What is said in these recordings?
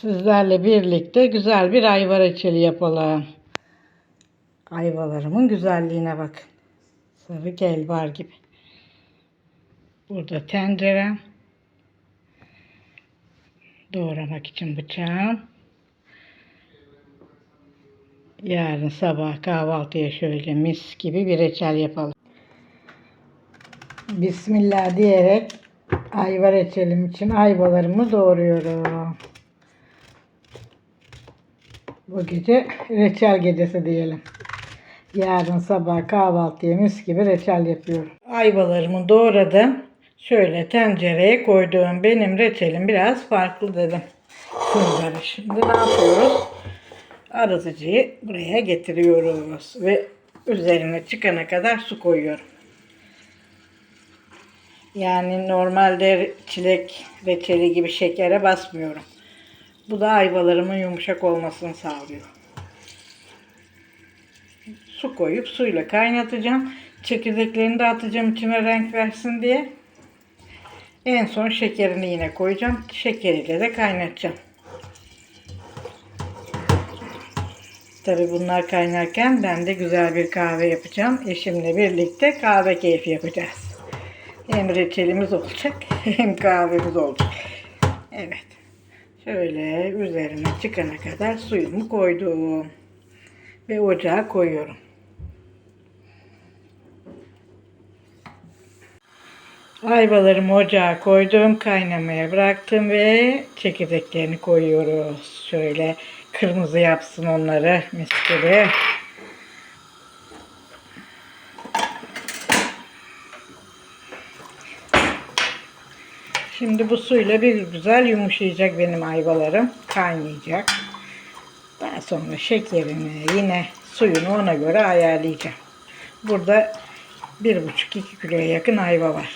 Sizlerle birlikte güzel bir ayva reçeli yapalım. Ayvalarımın güzelliğine bakın. Sarı gelbar gibi. Burada tencerem. Doğramak için bıçağım. Yarın sabah kahvaltıya şöyle mis gibi bir reçel yapalım. Bismillah diyerek ayva reçelim için ayvalarımı doğruyorum. Bu gece reçel gecesi diyelim. Yarın sabah kahvaltıya mis gibi reçel yapıyorum. Ayvalarımı doğradım. Şöyle tencereye koyduğum benim reçelim biraz farklı dedim. Bunları şimdi ne yapıyoruz? Arıtıcıyı buraya getiriyoruz ve üzerine çıkana kadar su koyuyorum. Yani normalde çilek reçeli gibi şekere basmıyorum. Bu da ayvalarımın yumuşak olmasını sağlıyor. Su koyup suyla kaynatacağım. Çekirdeklerini de atacağım içine renk versin diye. En son şekerini yine koyacağım. Şekeriyle de kaynatacağım. Tabi bunlar kaynarken ben de güzel bir kahve yapacağım. Eşimle birlikte kahve keyfi yapacağız. Hem reçelimiz olacak hem kahvemiz olacak. Evet. Şöyle üzerine çıkana kadar suyumu koydum. Ve ocağa koyuyorum. Ayvalarımı ocağa koydum, kaynamaya bıraktım ve çekirdeklerini koyuyoruz. Şöyle kırmızı yapsın onları mis gibi. Şimdi bu suyla bir güzel yumuşayacak benim ayvalarım. Kaynayacak. Daha sonra şekerini yine suyunu ona göre ayarlayacağım. Burada 1,5-2 kiloya yakın ayva var.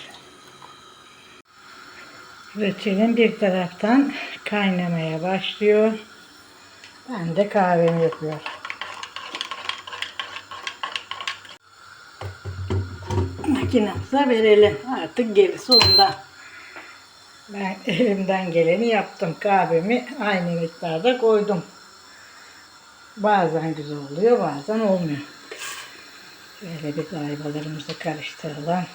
Reçelin bir taraftan kaynamaya başlıyor. Ben de kahvemi yapıyorum. Makinemize verelim. Artık gerisi ondan. Ben elimden geleni yaptım. Kahvemi aynı miktarda koydum. Bazen güzel oluyor, bazen olmuyor. Şöyle bir ayvalarımızı karıştıralım.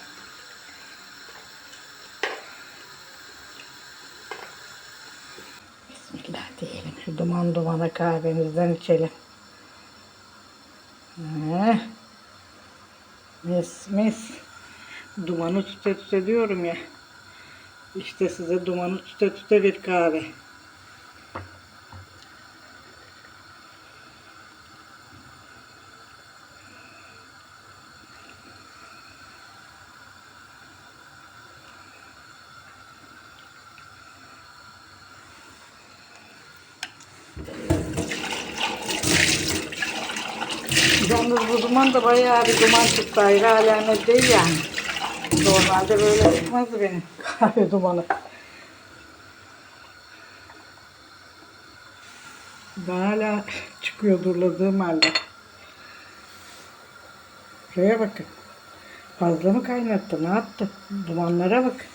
Bismillah diyelim. Şu duman dumana kahvemizden içelim. Heh. Mis mis. Dumanı tüte tüte diyorum ya. İşte size dumanı tüte tüte bir kahve. Yalnız bu duman da bayağı bir duman çıktı. Ayrı alamet değil yani. Normalde böyle çıkmazdı benim kahve dumanı. Daha hala çıkıyor durladığım halde. Şuraya bakın. Fazla mı kaynattı? Ne yaptı? Dumanlara bak.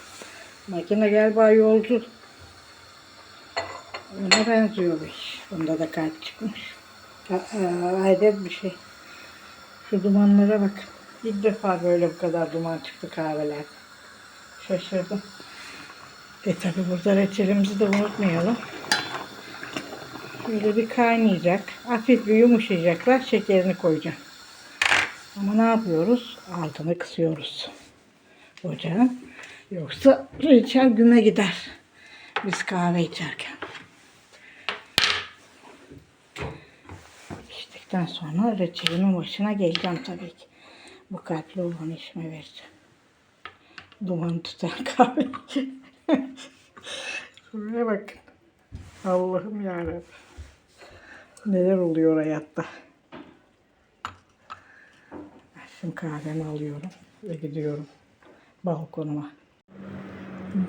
Makine galiba yolcu. Ona benziyor bu iş. Bunda da kalp çıkmış. Hayret bir şey. Şu dumanlara bak. İlk defa böyle bu kadar duman çıktı kahveler. Şaşırdım. E tabi burada reçelimizi de unutmayalım. Böyle bir kaynayacak. Hafif bir yumuşayacaklar. Şekerini koyacağım. Ama ne yapıyoruz? Altını kısıyoruz. Ocağın. Yoksa reçel güme gider. Biz kahve içerken. İçtikten sonra reçelimin başına geleceğim tabii ki. Bu kalpli olanı işime vereceğim. Duman tutan kahve. Şuraya bakın. Allah'ım yarabbim. Neler oluyor hayatta. Şimdi kahvemi alıyorum ve gidiyorum balkonuma.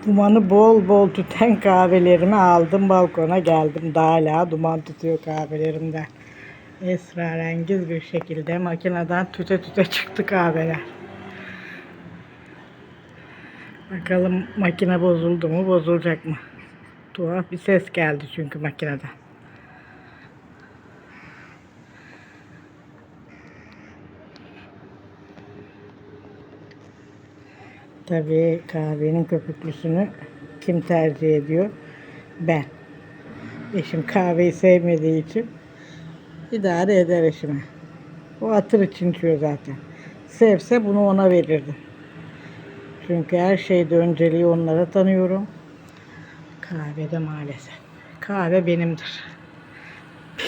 Dumanı bol bol tüten kahvelerimi aldım balkona geldim. Daha hala duman tutuyor kahvelerimden. Esrarengiz bir şekilde makineden tüte tüte çıktı kahveler. Bakalım makine bozuldu mu bozulacak mı? Tuhaf bir ses geldi çünkü makineden. Tabii kahvenin köpüklüsünü kim tercih ediyor? Ben. Eşim kahveyi sevmediği için idare eder eşime. O atır için içiyor zaten. Sevse bunu ona verirdim. Çünkü her şeyde önceliği onlara tanıyorum. Kahvede maalesef. Kahve benimdir.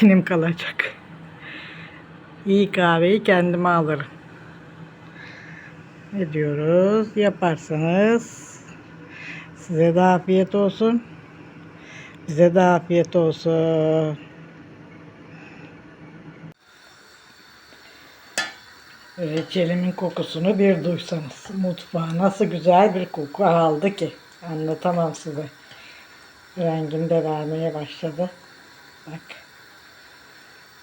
Benim kalacak. İyi kahveyi kendime alırım. Ne diyoruz? Yaparsanız size de afiyet olsun. Bize de afiyet olsun. Reçelimin kokusunu bir duysanız. Mutfağa nasıl güzel bir koku aldı ki. Anlatamam size. Rengini de vermeye başladı. Bak.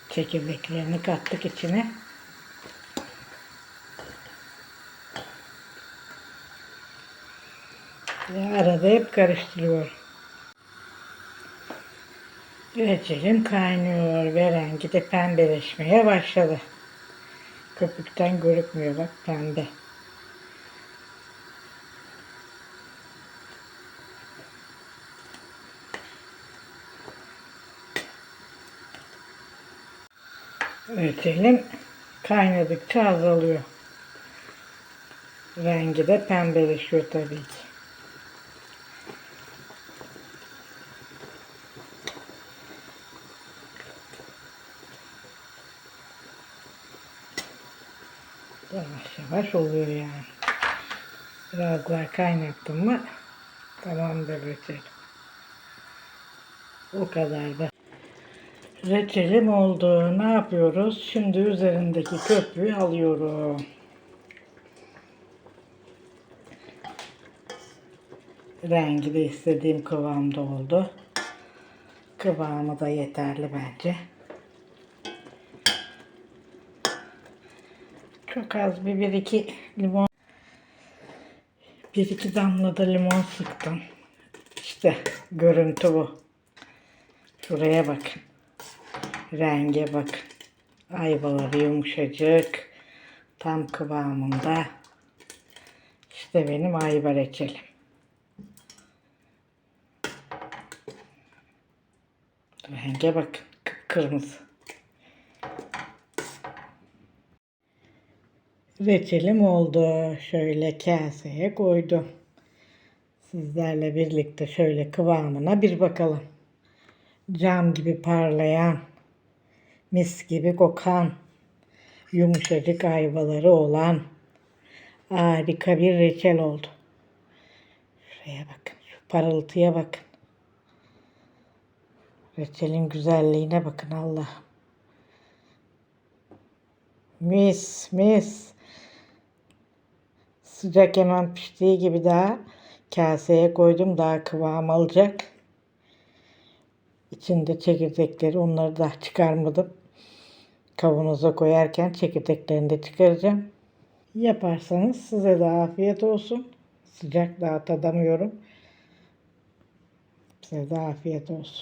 Çekirdeklerini kattık içine. Ve arada hep karıştırıyor. Reçelim kaynıyor ve rengi de pembeleşmeye başladı. Köpükten görükmüyor bak pembe. Reçelim kaynadıkça azalıyor. Rengi de pembeleşiyor tabii ki. Yavaş yavaş oluyor yani. Biraz daha kaynattım mı tamamdır reçel. O kadar da. Reçelim oldu. Ne yapıyoruz? Şimdi üzerindeki köpüğü alıyorum. Rengi de istediğim kıvamda oldu. Kıvamı da yeterli bence. Çok az bir, bir iki limon bir iki damla da limon sıktım. İşte görüntü bu. Şuraya bakın. Renge bakın. Ayvaları yumuşacık. Tam kıvamında. İşte benim ayva reçelim. Renge bakın. Kıpkırmızı. Reçelim oldu. Şöyle kaseye koydum. Sizlerle birlikte şöyle kıvamına bir bakalım. Cam gibi parlayan, mis gibi kokan, yumuşacık ayvaları olan harika bir reçel oldu. Şuraya bakın, şu parıltıya bakın. Reçelin güzelliğine bakın Allah. Mis mis. Sıcak hemen piştiği gibi daha kaseye koydum. Daha kıvam alacak. İçinde çekirdekleri onları da çıkarmadım. Kavanoza koyarken çekirdeklerini de çıkaracağım. Yaparsanız size de afiyet olsun. Sıcak daha tadamıyorum. Size de afiyet olsun.